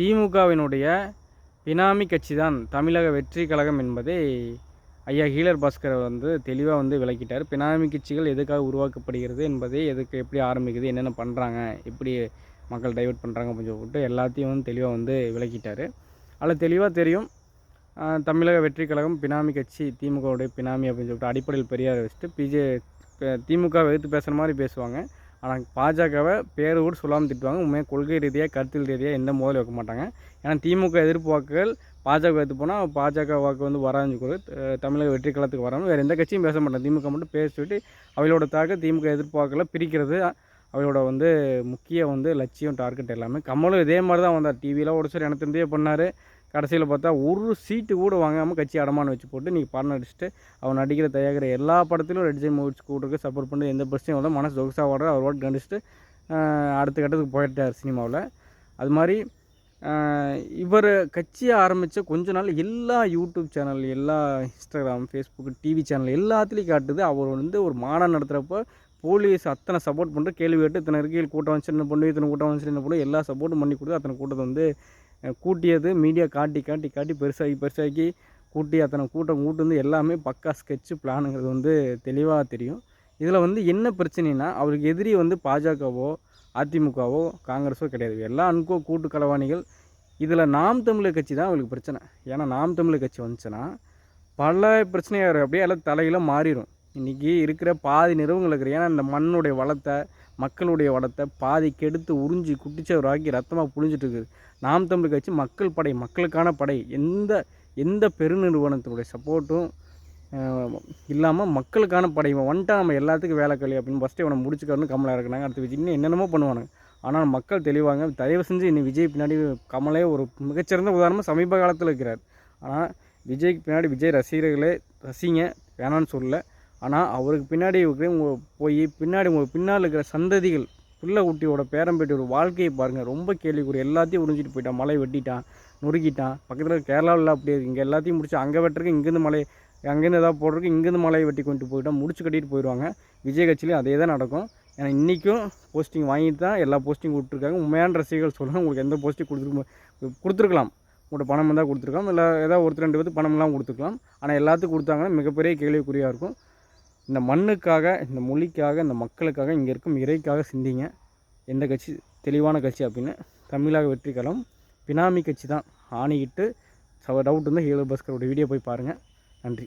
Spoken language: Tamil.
திமுகவினுடைய பினாமி கட்சி தான் தமிழக வெற்றி கழகம் என்பதை ஐயா ஹீலர் பாஸ்கர் வந்து தெளிவாக வந்து விளக்கிட்டார். பினாமி கட்சிகள் எதுக்காக உருவாக்கப்படுகிறது என்பதை எதுக்கு எப்படி ஆரம்பிக்குது என்னென்ன பண்ணுறாங்க எப்படி மக்கள் டைவர்ட் பண்ணுறாங்க அப்படின்னு சொல்லிட்டு எல்லாத்தையும் வந்து தெளிவாக வந்து விளக்கிட்டார். அதில் தெளிவாக தெரியும் தமிழக வெற்றி கழகம் பினாமி கட்சி திமுகவுடைய பினாமி அப்படின்னு சொல்லிட்டு அடிப்படையில் பெரியார் வச்சுட்டு பிஜே திமுக எதிர்த்து பேசுகிற மாதிரி பேசுவாங்க. ஆனால் பாஜகவை பேர் கூட சொல்லாமல் திட்டுவாங்க. உண்மையாக கொள்கை ரீதியாக கருத்தில் ரீதியாக எந்த மோதல் வைக்க மாட்டாங்க. ஏன்னா திமுக எதிர்ப்பு வாக்குகள் பாஜக எடுத்து போனால் பாஜக வாக்கு வந்து வராஞ்சு கூட தமிழக வெற்றி காலத்துக்கு வராமல் வேறு எந்த கட்சியும் பேச மாட்டாங்க. திமுக மட்டும் பேசிவிட்டு அவளோட தாக்க திமுக எதிர்ப்பு வாக்குகளை பிரிக்கிறது அவளோட வந்து முக்கிய வந்து லட்சியம் டார்கெட் எல்லாமே. கமலும் இதே மாதிரி தான் வந்தார். டிவியில் ஒரு சார் எனக்கு இருந்தே பண்ணார். கடைசியில் பார்த்தா ஒரு சீட்டு கூட வாங்காமல் கட்சி அடமானம் வச்சு போட்டு நீங்கள் படம் அடிச்சுட்டு அவன் நடிக்கிற தயாரிக்கிற எல்லா படத்திலும் ரெட் ஜெய் மூவிஸ் கூட்டுக்கு சப்போர்ட் பண்ணி எந்த பிரச்சனையும் இல்லை மனசு தொகுசாக ஓடுற அவர் ஓட்டு கண்டிச்சுட்டு அடுத்த கட்டத்துக்கு போயிட்டார் சினிமாவில். அது மாதிரி இவர் கட்சியை ஆரம்பித்த கொஞ்ச நாள் எல்லா யூடியூப் சேனல் எல்லா இன்ஸ்டாகிராம் ஃபேஸ்புக் டிவி சேனல் எல்லாத்துலேயும் காட்டுது. அவர் வந்து ஒரு மாநாடு நடத்துகிறப்ப போலீஸ் அத்தனை சப்போர்ட் பண்ணுற கேள்வி கேட்டு இத்தனை இருக்கையில் கூட்டம் வச்சு என்ன பண்ணு இத்தனை கூட்டம் வச்சு என்ன பண்ணு எல்லா சப்போர்ட்டும் பண்ணி கொடுத்து அத்தனை கூட்டத்தை வந்து கூட்டியது மீடியா காட்டி காட்டி காட்டி பெருசாகி பெருசாகி கூட்டி அத்தனை கூட்டம் கூட்டு வந்து எல்லாமே பக்கா ஸ்கெட்சு பிளானுங்கிறது வந்து தெளிவாக தெரியும். இதில் வந்து என்ன பிரச்சனைனா அவருக்கு எதிரி வந்து பாஜகவோ அதிமுகவோ காங்கிரஸோ கிடையாது. எல்லா அன்கோ கூட்டு கலவாணிகள் இதில் நாம் தமிழர் கட்சி தான் அவங்களுக்கு பிரச்சனை. ஏன்னா நாம் தமிழர் கட்சி வந்துச்சுன்னா பல பிரச்சனையாக அப்படியே எல்லாம் தலையில மாறிடும் இன்றைக்கி இருக்கிற பாதி நிறுவனங்கள் இருக்கிற ஏன்னா இந்த மண்ணுடைய வளத்தை மக்களுடைய வளத்தை பாதி கெடுத்து உறிஞ்சி குட்டிச்சவராக்கி ரத்தமாக புழிஞ்சிட்டு இருக்குது நாம் தமிழ் கட்சி மக்கள் படை மக்களுக்கான படை. எந்த எந்த பெருநிறுவனத்தினுடைய சப்போர்ட்டும் இல்லாமல் மக்களுக்கான படை. இவன் வந்துட்டா நம்ம எல்லாத்துக்கும் வேலை களி அப்படின்னு ஃபஸ்ட்டு இவனை முடிச்சுக்கணும்னு கமலாக இருக்கிறாங்க. அடுத்து விஜய் இன்னும் என்னென்னமோ பண்ணுவானுங்க. ஆனால் மக்கள் தெளிவாங்க. தயவு செஞ்சு இன்னும் விஜய் பின்னாடி கமலே ஒரு மிகச்சிறந்த உதாரணமாக சமீப காலத்தில் இருக்கிறார். ஆனால் விஜய்க்கு பின்னாடி விஜய் ரசிகர்களே ரசிங்க வேணான்னு சொல்லலை. ஆனால் அவருக்கு பின்னாடி இருக்கிற உங்கள் போய் பின்னாடி உங்கள் பின்னால் இருக்கிற சந்ததிகள் பிள்ளை குட்டியோட பேரம்பேட்டியோட வாழ்க்கையை பாருங்கள் ரொம்ப கேள்விக்குறி. எல்லாத்தையும் உறிஞ்சிட்டு போயிட்டான். மலை வெட்டிட்டான் நொறுக்கிட்டான். பக்கத்தில் கேரளாவில் அப்படியே இங்கே எல்லாத்தையும் முடிச்சு அங்கே வெட்டுறதுக்கு இங்கேருந்து மலை அங்கேருந்து ஏதாவது போடுறதுக்கு இங்கேருந்து மலையை வெட்டி கொண்டு போயிட்டோம். முடிச்சு கட்டிட்டு போயிடுவாங்க விஜய் கட்சியிலையும் அதே தான் நடக்கும். ஏன்னா இன்றைக்கும் போஸ்டிங் வாங்கிட்டு தான் எல்லா போஸ்டிங் கொடுத்துருக்காங்க. உண்மையான ரசிகர்கள் சொல்லுங்கள் உங்களுக்கு எந்த போஸ்டிங் கொடுத்துருக்கு கொடுத்துருக்கலாம். உங்கள்கிட்ட பணம் இருந்தால் கொடுத்துருக்கலாம். இல்லை ஏதாவது ஒருத்தர் ரெண்டு பேருக்கு பணம்லாம் கொடுத்துருக்கலாம். ஆனால் எல்லாத்துக்கும் கொடுத்தாங்கன்னா மிகப்பெரிய கேள்விக்குறியாக இருக்கும். இந்த மண்ணுக்காக இந்த மொழிக்காக இந்த மக்களுக்காக இங்கே இருக்கும் இறைக்காக சிந்திங்க. எந்த கட்சி? தெளிவான கட்சி அப்படின்னு தமிழக வெற்றி பினாமி கட்சி தான். ஆணிக்கிட்டு டவுட் இருந்தால் ஹீரோ பாஸ்கரோட வீடியோ போய் பாருங்கள் நன்றி.